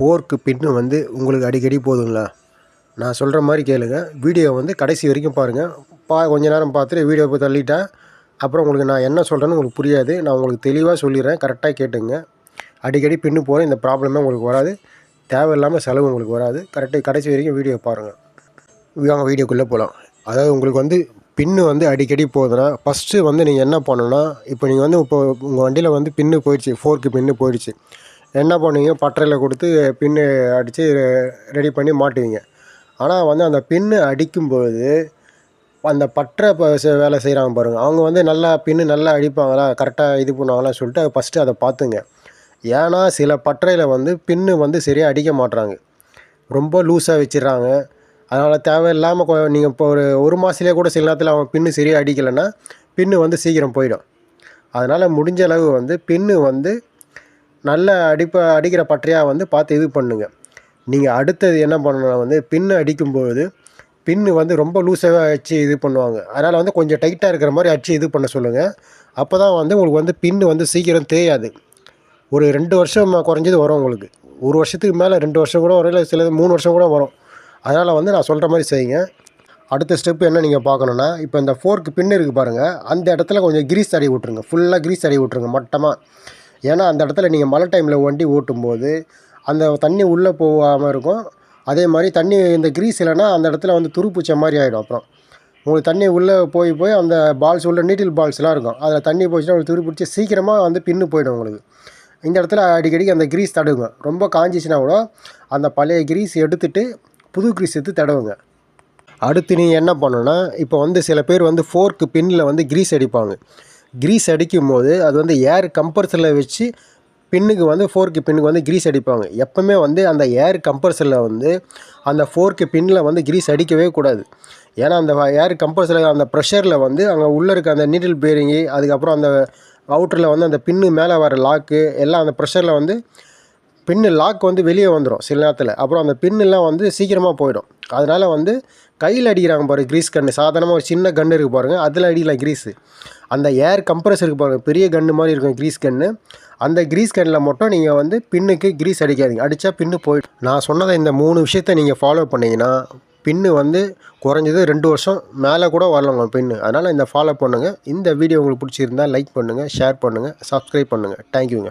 ஃபோர்க்கு பின்னு வந்து உங்களுக்கு அடிக்கடி போதுங்களா? நான் சொல்கிற மாதிரி கேளுங்க. வீடியோ வந்து கடைசி வரைக்கும் பாருங்கள் பா கொஞ்ச நேரம் பார்த்துட்டு வீடியோ போய் தள்ளிட்டேன் அப்புறம் உங்களுக்கு நான் என்ன சொல்கிறேன்னு உங்களுக்கு புரியாது. நான் உங்களுக்கு தெளிவாக சொல்லிடுறேன் கரெக்டாக கேட்டுங்க. அடிக்கடி பின்னு போகிற இந்த ப்ராப்ளமே உங்களுக்கு வராது. தேவையில்லாமல் செலவு உங்களுக்கு வராது. கரெக்டாக கடைசி வரைக்கும் வீடியோ பாருங்கள் வாங்க வீடியோக்குள்ளே போகலாம் அதாவது உங்களுக்கு வந்து பின்னு வந்து அடிக்கடி போகுதுன்னா ஃபஸ்ட்டு வந்து நீங்கள் என்ன பண்ணணும்னா இப்போ நீங்கள் வந்து இப்போ உங்கள் வண்டியில் வந்து பின்னு போயிடுச்சு. ஃபோர்க்கு பின்னு போயிடுச்சு. என்ன பண்ணுவீங்க? பட்டறையில் கொடுத்து பின்னு அடித்து ரெடி பண்ணி மாட்டுவீங்க. ஆனால் வந்து அந்த பின்னு அடிக்கும்போது அந்த பற்றை இப்போ வேலை செய்கிறாங்க பாருங்கள் அவங்க வந்து நல்லா பின்னு நல்லா அடிப்பாங்களா? கரெக்டாக இது பண்ணுவாங்களா சொல்லிட்டு அதை ஃபஸ்ட்டு அதை பார்த்துங்க. ஏன்னா சில பற்றையில் வந்து பின்னு வந்து சரியாக அடிக்க மாட்றாங்க. ரொம்ப லூஸாக வச்சிடுறாங்க. அதனால் தேவையில்லாமல் நீங்கள் இப்போ ஒரு ஒரு மாதத்துலேயே கூட சில நேரத்தில் அவங்க பின்னு சரியாக அடிக்கலைன்னா பின்னு வந்து சீக்கிரம் போயிடும். அதனால் முடிஞ்ச அளவு வந்து பின்னு வந்து நல்ல அடிப்ப அடிக்கிற பட்டறையாக வந்து பார்த்து இது பண்ணுங்க. நீங்கள் அடுத்தது என்ன பண்ணணும்னா வந்து பின்னு அடிக்கும்போது பின்னு வந்து ரொம்ப லூஸாக வச்சு இது பண்ணுவாங்க. அதனால் வந்து கொஞ்சம் டைட்டாக இருக்கிற மாதிரி அடிச்சு இது பண்ண சொல்லுங்கள் அப்போ தான் வந்து உங்களுக்கு வந்து பின்னு வந்து சீக்கிரம் தேயாது. ஒரு ரெண்டு வருஷம் குறைஞ்சது வரும் உங்களுக்கு. ஒரு வருஷத்துக்கு மேலே ரெண்டு வருஷம் கூட வரும் இல்லை சிலது மூணு வருஷம் கூட வரும். அதனால் வந்து நான் சொல்கிற மாதிரி செய்யுங்க. அடுத்த ஸ்டெப்பு என்ன நீங்கள் பார்க்கணுன்னா இப்போ இந்த ஃபோர்க்கு பின்னு இருக்குது பாருங்கள் அந்த இடத்துல கொஞ்சம் கிரீஸ் தடவி விட்ருங்க ஃபுல்லாக கிரீஸ் தடவி விட்ருங்க மட்டமாக ஏன்னா அந்த இடத்துல நீங்கள் மழை டைமில் வண்டி ஓட்டும்போது அந்த தண்ணி உள்ளே போகாமல் இருக்கும். அதே மாதிரி தண்ணி இந்த கிரீஸ் இல்லைன்னா அந்த இடத்துல வந்து துருப்பிச்ச மாதிரி ஆகிடும் அப்புறம். உங்களுக்கு தண்ணி உள்ளே போய் போய் அந்த பால்ஸ் உள்ள நீட்டில் பால்ஸ்லாம் இருக்கும். அதில் தண்ணி போச்சுன்னா உங்களுக்கு துரு சீக்கிரமாக வந்து பின்னு போயிடும் உங்களுக்கு. இந்த இடத்துல அடிக்கடிக்கு அந்த கிரீஸ் தடவுங்க. ரொம்ப காஞ்சிச்சுன்னா கூட அந்த பழைய கிரீஸ் எடுத்துட்டு புது கிரீஸ் எடுத்து தடவுங்க. அடுத்து நீங்கள் என்ன பண்ணணும்னா இப்போ வந்து சில பேர் வந்து ஃபோர்க்கு பின்னில் வந்து கிரீஸ் அடிப்பாங்க. கிரீஸ் அடிக்கும் போது அது வந்து ஏர் கம்பர்சரில் வச்சு பின்னுக்கு வந்து ஃபோர்க்கு பின்னுக்கு வந்து கிரீஸ் அடிப்பாங்க. எப்போவுமே வந்து அந்த ஏர் கம்பர்சரில் வந்து அந்த ஃபோர்க்கு பின்னில் வந்து கிரீஸ் அடிக்கவே கூடாது. ஏன்னா அந்த ஏர் கம்பர்சரில் அந்த ப்ரெஷரில் வந்து அங்கே உள்ளே இருக்க அந்த நீடில் பேரிங்கு அதுக்கப்புறம் அந்த அவுட்டரில் வந்து அந்த பின்னு மேலே வர லாக்கு எல்லாம் அந்த ப்ரெஷரில் வந்து பின்னு லாக் வந்து வெளியே வந்துடும் சில நேரத்தில். அப்புறம் அந்த பின்னுலாம் வந்து சீக்கிரமாக போயிடும். அதனால் வந்து கையில் அடிக்கிறாங்க பாரு கிரீஸ் கன்று சாதாரணமாக ஒரு சின்ன கன்று இருக்குது பாருங்கள் அதில் அடிக்கலாம் கிரீஸு. அந்த ஏர் கம்ப்ரஸ் இருக்கு பாருங்கள் பெரிய கன்று மாதிரி இருக்கும் கிரீஸ் கன்று அந்த கிரீஸ் கன்னில் மட்டும் நீங்கள் வந்து பின்னுக்கு கிரீஸ் அடிக்காதீங்க. அடித்தா பின்னு போயிடும். நான் சொன்னதை இந்த மூணு விஷயத்தை நீங்கள் ஃபாலோ பண்ணிங்கன்னா பின்னு வந்து குறைஞ்சது ரெண்டு வருஷம் மேலே கூட வரலங்க பின்னு. அதனால் இந்த ஃபாலோ பண்ணுங்கள் இந்த வீடியோ உங்களுக்கு பிடிச்சிருந்தா லைக் பண்ணுங்கள் ஷேர் பண்ணுங்கள் சப்ஸ்கிரைப் பண்ணுங்கள் தேங்க்யூங்க